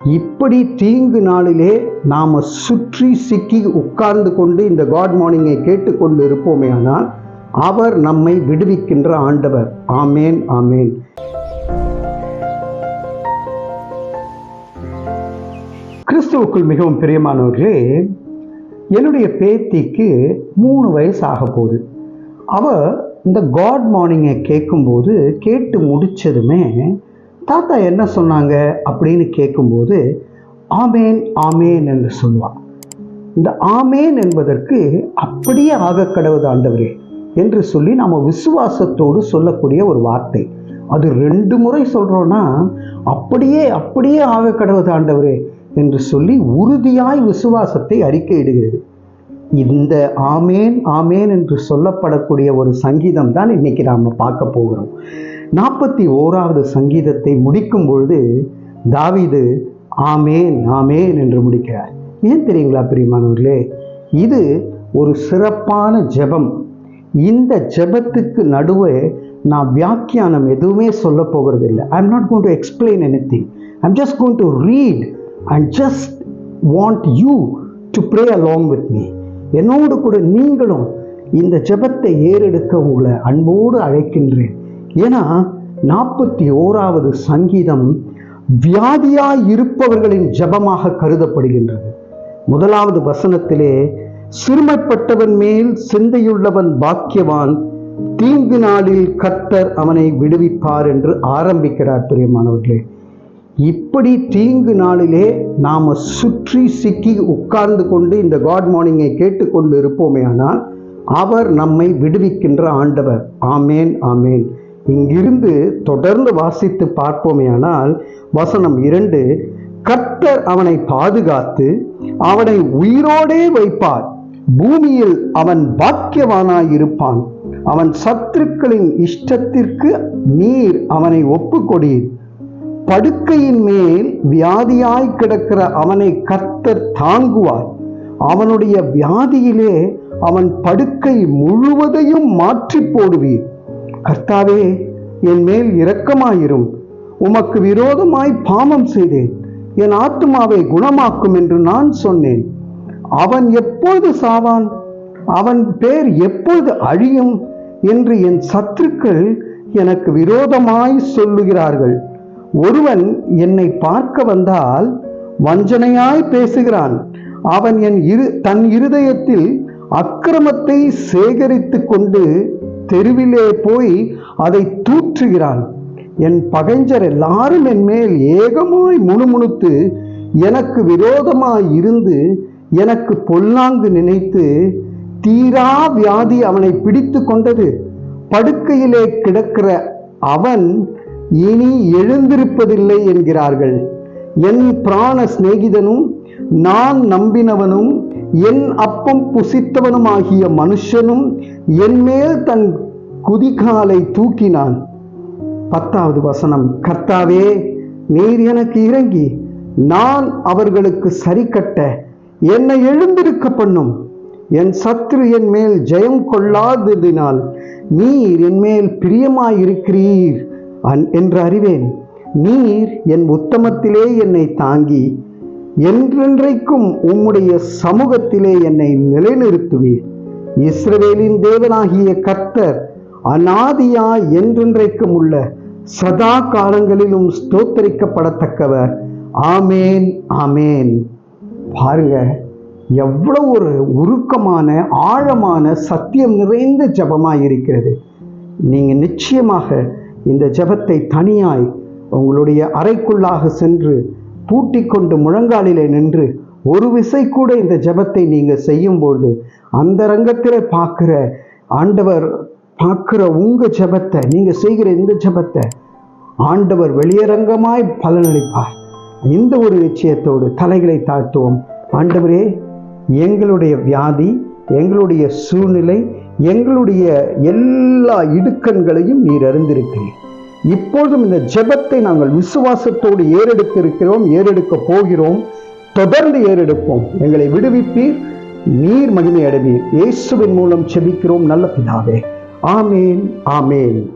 இப்படி தீங்கு நாளிலே நாம சுற்றி சிக்கி உட்கார்ந்து கொண்டு இந்த காட் மார்னிங்கை கேட்டுக்கொண்டு இருப்போமே ஆனால் அவர் நம்மை விடுவிக்கின்ற ஆண்டவர். ஆமேன் ஆமேன். கிறிஸ்துவுக்குள் மிகவும் பிரியமானவர்களே என்னுடைய பேத்திக்கு மூணு வயசு ஆக போகுது. அவ இந்த காட் மார்னிங்கை கேட்கும்போது கேட்டு முடிச்சதுமே தாத்தா என்ன சொன்னாங்க அப்படின்னு கேட்கும்போது ஆமேன் ஆமேன் என்று சொல்லுவாள் இந்த ஆமேன் என்பதற்கு அப்படியே ஆக கடவுது ஆண்டவரே என்று சொல்லி நம்ம விசுவாசத்தோடு சொல்லக்கூடிய ஒரு வார்த்தை. அது ரெண்டு முறை சொல்கிறோன்னா அப்படியே அப்படியே ஆக கடவுது ஆண்டவரே என்று சொல்லி உறுதியாய் விசுவாசத்தை அறிக்கையிடுகிறது. இந்த ஆமேன் ஆமேன் என்று சொல்லப்படக்கூடிய ஒரு சங்கீதம் தான் இன்னைக்கு நாம் பார்க்க போகிறோம். நாற்பத்தி ஓராவது சங்கீதத்தை முடிக்கும் பொழுது தாவிது ஆமேன் ஆமேன் என்று முடிக்கிறார். ஏன் தெரியுங்களா பிரியமானவர்களே? இது ஒரு சிறப்பான ஜெபம். இந்த ஜெபத்துக்கு நடுவே நான் வியாக்கியானம் எதுவுமே சொல்ல போகிறது இல்லை I am not gonna explain anything I am just gonna read and just want you to pray along with me என்னோடு கூட நீங்களும் இந்த ஜெபத்தை ஏறெடுக்க உங்களை அன்போடு அழைக்கின்றேன். ஏன்னா நாற்பத்தி ஓராவது சங்கீதம் வியாதியாய் இருப்பவர்களின் ஜபமாக கருதப்படுகின்றது. முதலாவது வசனத்திலே சிறுமைப்பட்டவன் மேல் சிந்தையுள்ளவன் பாக்கியவான் தீங்கு நாளில் கர்த்தர் அவனை விடுவிப்பார் என்று ஆரம்பிக்கிறார் பிரியமானவர்களே. இப்படி தீங்கு நாளிலே நாம் சுற்றி சிக்கி உட்கார்ந்து கொண்டு இந்த காட் மார்னிங்கை கேட்டுக்கொண்டு இருப்போமே ஆனால் அவர் நம்மை விடுவிக்கின்ற ஆண்டவர். ஆமேன் ஆமேன். இங்கிருந்து தொடர்ந்து வாசித்து பார்ப்போமே ஆனால் வசனம் இரண்டு கர்த்தர் அவனை பாதுகாத்து அவனை உயிரோடே வைப்பார். பூமியில் அவன் பாக்கியவானாயிருப்பான். அவன் சத்துருக்களின் இஷ்டத்திற்கு நீர் அவனை ஒப்புக்கொடீர். படுக்கையின் மேல் வியாதியாய் கிடக்கிற அவனை கர்த்தர் தாங்குவார். அவனுடைய வியாதியிலே அவன் படுக்கை முழுவதையும் மாற்றி போடுவீர். கர்த்தாவே என் மேல் இரக்கமாயிரும். உமக்கு விரோதமாய் பாமம் செய்தேன். என் ஆத்மாவை குணமாக்கும் என்று நான் சொன்னேன். அவன் எப்பொழுது சாவான்? அவன் பேர் எப்பொழுது அழியும்? என்று என் சத்துருக்கள் எனக்கு விரோதமாய் சொல்லுகிறார்கள். ஒருவன் என்னை பார்க்க வந்தால் வஞ்சனையாய் பேசுகிறான். அவன் என் இரு தன் இருதயத்தில் அக்கிரமத்தை சேகரித்து கொண்டு தெருவிலே போய் அதை தூற்றுகிறாள். என் பகைஞ்சர் எல்லாரும் என் மேல் ஏகமாய் முணுமுணுத்து எனக்கு விரோதமாய் இருந்து எனக்கு பொல்லாங்கு நினைத்து தீரா வியாதி அவனை பிடித்து கொண்டது. படுக்கையிலே கிடக்கிற அவன் இனி எழுந்திருப்பதில்லை என்கிறார்கள். என் பிராண சிநேகிதனும் நான் நம்பினவனும் என் அப்பம் புசித்தவனுமாகிய மனுஷனும் என் மேல் தன் குதிகாலை தூக்கினான். பத்தாவது வசனம் கர்த்தாவே நீர் எனக்கு இறங்கி நான் அவர்களுக்கு சரி கட்ட என்னை எழுந்திருக்க பண்ணும். என் சத்ரு என் மேல் ஜெயம் கொள்ளாததினால் நீர் என் மேல் பிரியமாயிருக்கிறீர் என்று அறிவேன். நீர் என் உத்தமத்திலே என்னை தாங்கி என்றென்றைக்கும் உம்முடைய சமூகத்திலே என்னை நிலைநிறுத்துவீர். இஸ்ரவேலின் தேவனாகிய கர்த்தர் அநாதியா என்றென்றைக்கும் உள்ள சதா காலங்களிலும் ஸ்தோத்தரிக்கப்படத்தக்கவர். ஆமேன் ஆமேன். பாருங்க எவ்வளவு ஒரு உருக்கமான ஆழமான சத்தியம் நிறைந்த ஜபமாக இருக்கிறது. நீங்கள் நிச்சயமாக இந்த ஜபத்தை தனியாய் உங்களுடைய அறைக்குள்ளாக சென்று பூட்டி கொண்டு முழங்காலிலே நின்று ஒரு விசை கூட இந்த ஜபத்தை நீங்கள் செய்யும்போது அந்த ரங்கத்தில் பார்க்குற ஆண்டவர் பார்க்குற உங்கள் ஜபத்தை நீங்கள் செய்கிற இந்த ஜபத்தை ஆண்டவர் வெளியரங்கமாய் பலனளிப்பார். இந்த ஒரு நிச்சயத்தோடு தலைகளை தாழ்த்துவோம். ஆண்டவரே எங்களுடைய வியாதி எங்களுடைய சூழ்நிலை எங்களுடைய எல்லா இடுக்கண்களையும் நீர் அறிந்திருக்கிறீர். இப்பொழுதும் இந்த ஜெபத்தை நாங்கள் விசுவாசத்தோடு ஏறெடுத்திருக்கிறோம் ஏறெடுக்க போகிறோம். தொடர்ந்து ஏறெடுப்போம். எங்களை விடுவிப்பீர். நீர் மகிமை அடைவீர். இயேசுவின் மூலம் செபிக்கிறோம் நல்ல பிதாவே. ஆமேன் ஆமேன்.